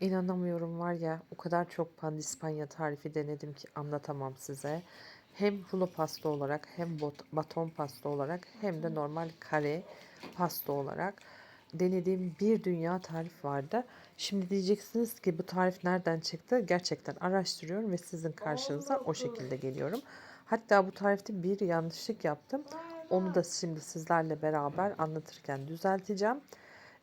İnanamıyorum var ya o kadar çok pandispanya tarifi denedim ki anlatamam size. Hem rulo pasta olarak hem bot, baton pasta olarak hem de normal kare pasta olarak denediğim bir dünya tarif vardı. Şimdi diyeceksiniz ki bu tarif nereden çıktı? Gerçekten araştırıyorum ve sizin karşınıza o şekilde geliyorum. Hatta bu tarifte bir yanlışlık yaptım. Onu da şimdi sizlerle beraber anlatırken düzelteceğim.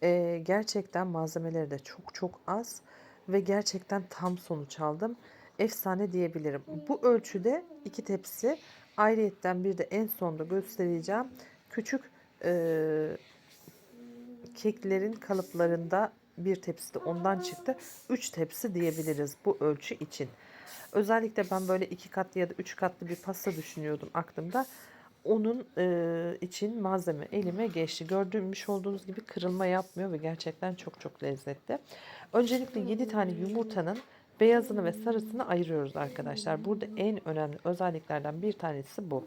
Ee, gerçekten malzemeleri de çok çok az ve gerçekten tam sonuç aldım. Efsane diyebilirim. Bu ölçüde iki tepsi ayrıyetten bir de en sonda göstereceğim. Küçük e, keklerin kalıplarında bir tepsi de ondan çıktı. Üç tepsi diyebiliriz bu ölçü için. Özellikle ben böyle iki katlı ya da üç katlı bir pasta düşünüyordum aklımda. Onun e, için malzeme elime geçti. Gördüğümüş olduğunuz gibi kırılma yapmıyor ve gerçekten çok çok lezzetli. Öncelikle 7 tane yumurtanın beyazını ve sarısını ayırıyoruz arkadaşlar. Burada en önemli özelliklerden bir tanesi bu.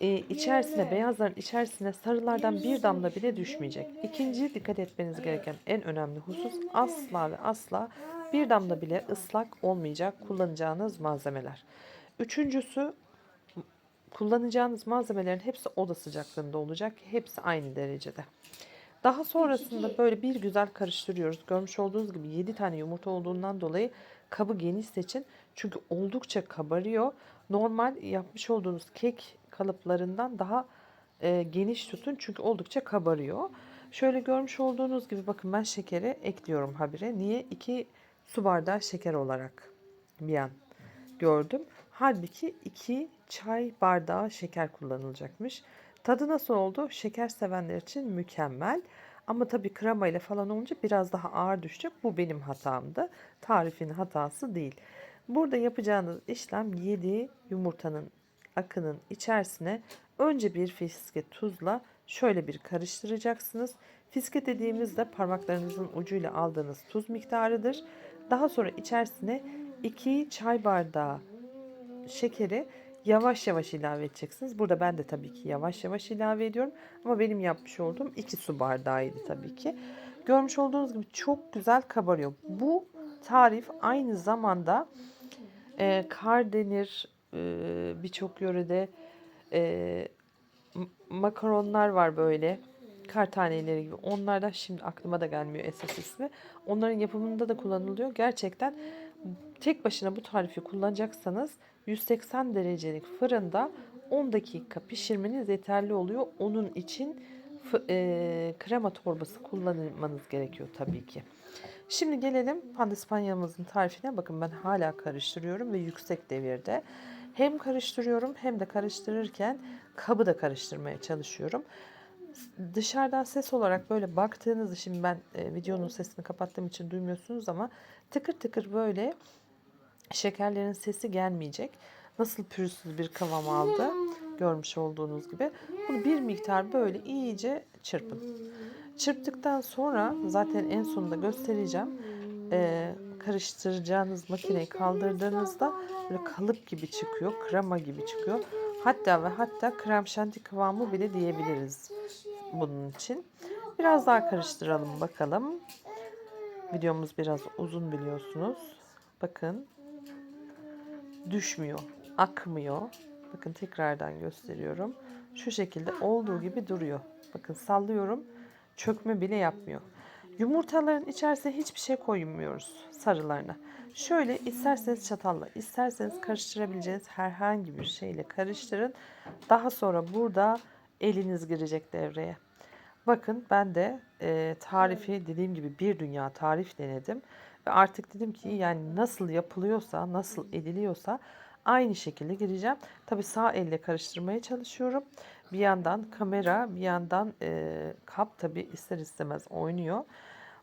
Ee, içerisine beyazların içerisine sarılardan bir damla bile düşmeyecek. İkinci dikkat etmeniz gereken en önemli husus asla ve asla bir damla bile ıslak olmayacak kullanacağınız malzemeler. Üçüncüsü kullanacağınız malzemelerin hepsi oda sıcaklığında olacak. Hepsi aynı derecede. Daha sonrasında böyle bir güzel karıştırıyoruz. Görmüş olduğunuz gibi 7 tane yumurta olduğundan dolayı kabı geniş seçin. Çünkü oldukça kabarıyor. Normal yapmış olduğunuz kek kalıplarından daha e, geniş tutun. Çünkü oldukça kabarıyor. Şöyle görmüş olduğunuz gibi bakın ben şekeri ekliyorum habire. Niye? 2 su bardağı şeker olarak bir an gördüm. Halbuki 2 çay bardağı şeker kullanılacakmış. Tadı nasıl oldu? Şeker sevenler için mükemmel. Ama tabii krema ile falan olunca biraz daha ağır düşecek. Bu benim hatamdı. Tarifin hatası değil. Burada yapacağınız işlem 7 yumurtanın akının içerisine önce bir fiske tuzla şöyle bir karıştıracaksınız. Fiske dediğimizde parmaklarınızın ucuyla aldığınız tuz miktarıdır. Daha sonra içerisine 2 çay bardağı şekeri yavaş yavaş ilave edeceksiniz. Burada ben de tabii ki yavaş yavaş ilave ediyorum. Ama benim yapmış olduğum 2 su bardağıydı tabii ki. Görmüş olduğunuz gibi çok güzel kabarıyor. Bu tarif aynı zamanda e, Kardemir e, birçok yörede e, makaronlar var böyle kar taneleri gibi. Onlardan şimdi aklıma da gelmiyor esas ismi. Onların yapımında da kullanılıyor. Gerçekten tek başına bu tarifi kullanacaksanız 180 derecelik fırında 10 dakika pişirmeniz yeterli oluyor. Onun için e, krema torbası kullanmanız gerekiyor tabii ki. Şimdi gelelim pandispanyamızın tarifine. Bakın ben hala karıştırıyorum ve yüksek devirde. Hem karıştırıyorum hem de karıştırırken kabı da karıştırmaya çalışıyorum. Dışarıdan ses olarak böyle baktığınızda şimdi ben e, videonun sesini kapattığım için duymuyorsunuz ama tıkır tıkır böyle şekerlerin sesi gelmeyecek. Nasıl pürüzsüz bir kıvam aldı görmüş olduğunuz gibi. Bunu bir miktar böyle iyice çırpın. Çırptıktan sonra zaten en sonunda göstereceğim. Ee, karıştıracağınız makineyi kaldırdığınızda böyle kalıp gibi çıkıyor, krema gibi çıkıyor. Hatta ve hatta krem şanti kıvamı bile diyebiliriz bunun için. Biraz daha karıştıralım bakalım. Videomuz biraz uzun biliyorsunuz. Bakın düşmüyor, akmıyor. Bakın tekrardan gösteriyorum. Şu şekilde olduğu gibi duruyor. Bakın sallıyorum. Çökme bile yapmıyor. Yumurtaların içerisine hiçbir şey koymuyoruz sarılarına. Şöyle isterseniz çatalla, isterseniz karıştırabileceğiniz herhangi bir şeyle karıştırın. Daha sonra burada eliniz girecek devreye. Bakın ben de e, tarifi dediğim gibi bir dünya tarif denedim. Ve artık dedim ki yani nasıl yapılıyorsa, nasıl ediliyorsa aynı şekilde gireceğim. Tabi sağ elle karıştırmaya çalışıyorum. Bir yandan kamera, bir yandan e, kap tabi ister istemez oynuyor.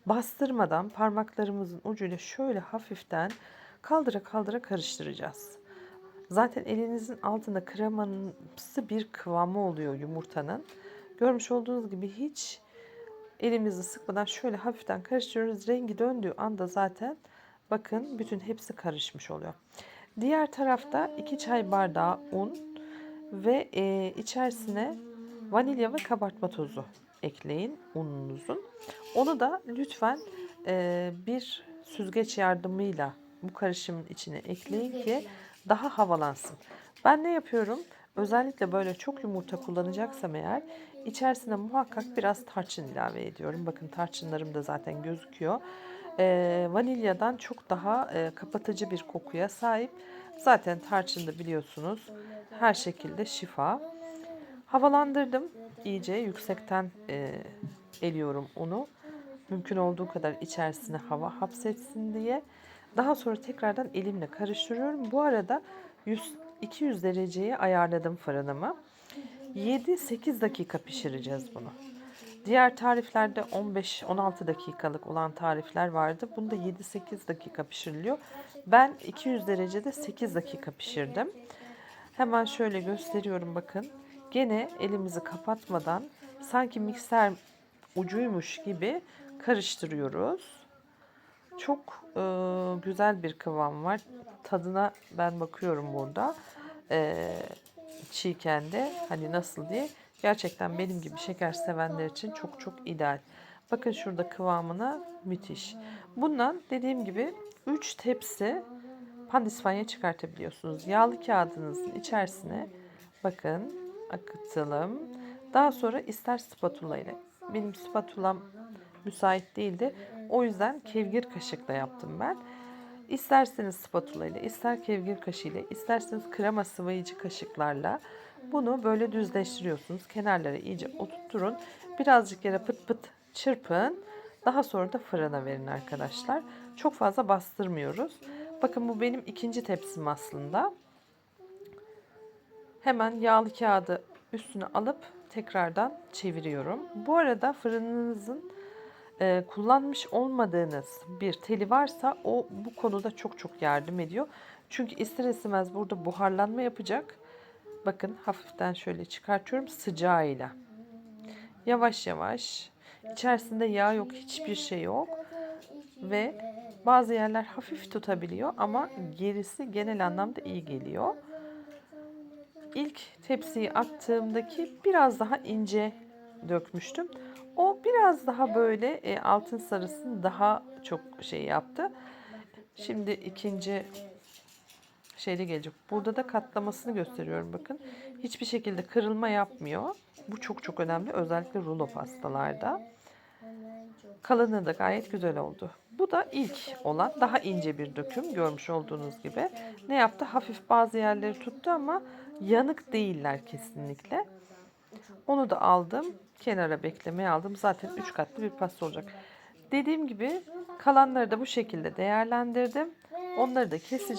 Bastırmadan parmaklarımızın ucuyla şöyle hafiften kaldıra kaldıra karıştıracağız. Zaten elinizin altında kremansı bir kıvamı oluyor yumurtanın. Görmüş olduğunuz gibi hiç elimizi sıkmadan şöyle hafiften karıştırıyoruz. Rengi döndüğü anda zaten bakın bütün hepsi karışmış oluyor. Diğer tarafta 2 çay bardağı un ve e, içerisine vanilya ve kabartma tozu ekleyin ununuzun. Onu da lütfen e, bir süzgeç yardımıyla bu karışımın içine ekleyin ki daha havalansın. Ben ne yapıyorum? Özellikle böyle çok yumurta kullanacaksam eğer içerisine muhakkak biraz tarçın ilave ediyorum. Bakın tarçınlarım da zaten gözüküyor. Ee, vanilyadan çok daha e, kapatıcı bir kokuya sahip. Zaten tarçın da biliyorsunuz her şekilde şifa. Havalandırdım iyice yüksekten e, eliyorum onu. Mümkün olduğu kadar içerisine hava hapsetsin diye. Daha sonra tekrardan elimle karıştırıyorum. Bu arada 100 200 dereceye ayarladım fırınımı. 7-8 dakika pişireceğiz bunu. Diğer tariflerde 15-16 dakikalık olan tarifler vardı. Bunda 7-8 dakika pişiriliyor. Ben 200 derecede 8 dakika pişirdim. Hemen şöyle gösteriyorum bakın. Gene elimizi kapatmadan sanki mikser ucuymuş gibi karıştırıyoruz. Çok e, güzel bir kıvam var. Tadına ben bakıyorum burada. E, çiğken de hani nasıl diye. Gerçekten benim gibi şeker sevenler için çok çok ideal. Bakın şurada kıvamına müthiş. Bundan dediğim gibi 3 tepsi pandispanya çıkartabiliyorsunuz. Yağlı kağıdınızın içerisine bakın akıtalım. Daha sonra ister spatula ile. Benim spatulam müsait değildi. O yüzden kevgir kaşıkla yaptım ben. İsterseniz spatula ile, ister kevgir kaşığı ile, isterseniz krema sıvayıcı kaşıklarla bunu böyle düzleştiriyorsunuz. Kenarlara iyice oturtturun. Birazcık yere pıt pıt çırpın. Daha sonra da fırına verin arkadaşlar. Çok fazla bastırmıyoruz. Bakın bu benim ikinci tepsim aslında. Hemen yağlı kağıdı üstüne alıp tekrardan çeviriyorum. Bu arada fırınınızın e, kullanmış olmadığınız bir teli varsa o bu konuda çok çok yardım ediyor. Çünkü ister istemez burada buharlanma yapacak. Bakın hafiften şöyle çıkartıyorum sıcağıyla. Yavaş yavaş. İçerisinde yağ yok, hiçbir şey yok. Ve bazı yerler hafif tutabiliyor ama gerisi genel anlamda iyi geliyor. İlk tepsiyi attığımdaki biraz daha ince dökmüştüm. O biraz daha böyle e, altın sarısını daha çok şey yaptı. Şimdi ikinci şeyde gelecek. Burada da katlamasını gösteriyorum bakın. Hiçbir şekilde kırılma yapmıyor. Bu çok çok önemli özellikle rulo pastalarda. Kalınlığı da gayet güzel oldu. Bu da ilk olan daha ince bir döküm görmüş olduğunuz gibi. Ne yaptı? Hafif bazı yerleri tuttu ama yanık değiller kesinlikle. Onu da aldım. Kenara beklemeye aldım. Zaten 3 katlı bir pasta olacak. Dediğim gibi kalanları da bu şekilde değerlendirdim. Onları da keseceğim.